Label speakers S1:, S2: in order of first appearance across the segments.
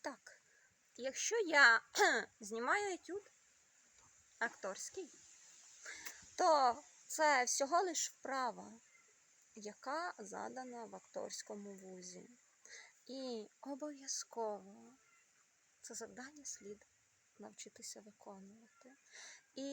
S1: так, якщо я знімаю етюд акторський, то це всього лиш вправа, яка задана в акторському вузі. І обов'язково це завдання слід навчитися виконувати. І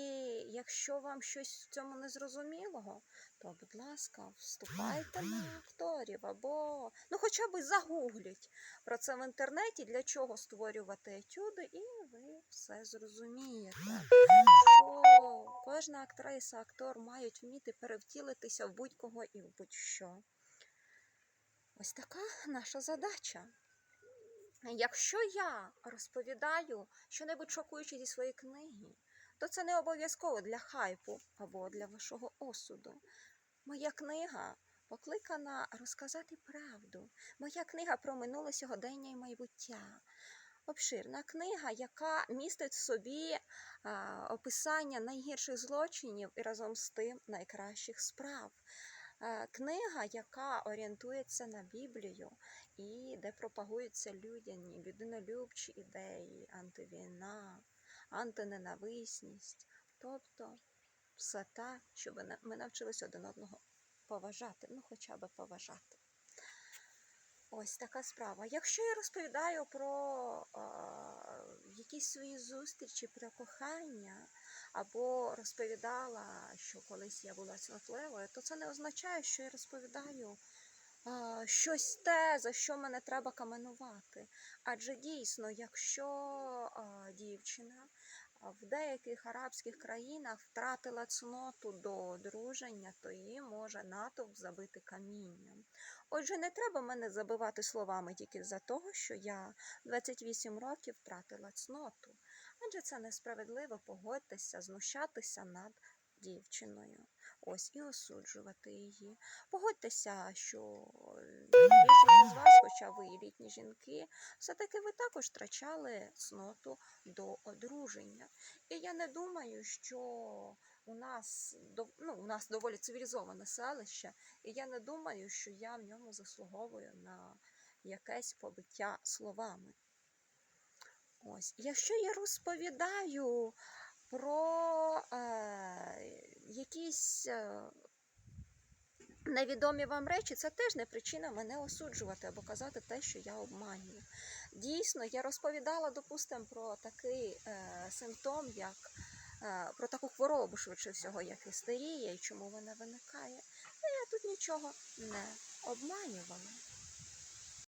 S1: якщо вам щось в цьому не зрозумілого, то, будь ласка, вступайте на акторів або ну хоча б загугліть про це в інтернеті, для чого створювати етюди, і ви все зрозумієте. Що кожна актриса, актор мають вміти перевтілитися в будь-кого і в будь-що. Ось така наша задача. Якщо я розповідаю щонебудь шокуюче зі своєї книги, то це не обов'язково для хайпу або для вашого осуду. Моя книга покликана розказати правду. Моя книга про минуле сьогодення і майбуття. Обширна книга, яка містить в собі а, описання найгірших злочинів і разом з тим найкращих справ. Е, Книга, яка орієнтується на Біблію і де пропагуються людяні, людинолюбчі ідеї, антивійна, антиненависність, тобто все те, що ми навчилися один одного поважати, ну хоча б поважати. Ось така справа. Якщо я розповідаю про е, якісь свої зустрічі, про кохання, або розповідала, що колись я була цнотливою, то це не означає, що я розповідаю а, щось те, за що мене треба каменувати. Адже дійсно, якщо а, дівчина в деяких арабських країнах втратила цноту до одруження, то її може натовп забити камінням. Отже, не треба мене забивати словами тільки за того, що я 28 років втратила цноту. Адже це несправедливо погодьтеся, знущатися над дівчиною. Ось і осуджувати її. Погодьтеся, що більшість з вас, хоча ви літні жінки, все-таки ви також втрачали цноту до одруження. І я не думаю, що у нас ну, у нас доволі цивілізоване селище, і я не думаю, що я в ньому заслуговую на якесь побиття словами. Ось, якщо я розповідаю про е, якісь е, невідомі вам речі, це теж не причина мене осуджувати або казати те, що я обманюю. Дійсно, я розповідала, допустимо, про такий е, симптом, як е, про таку хворобу, швидше всього, як істерія, і чому вона виникає. Ну, я тут нічого не обманювала.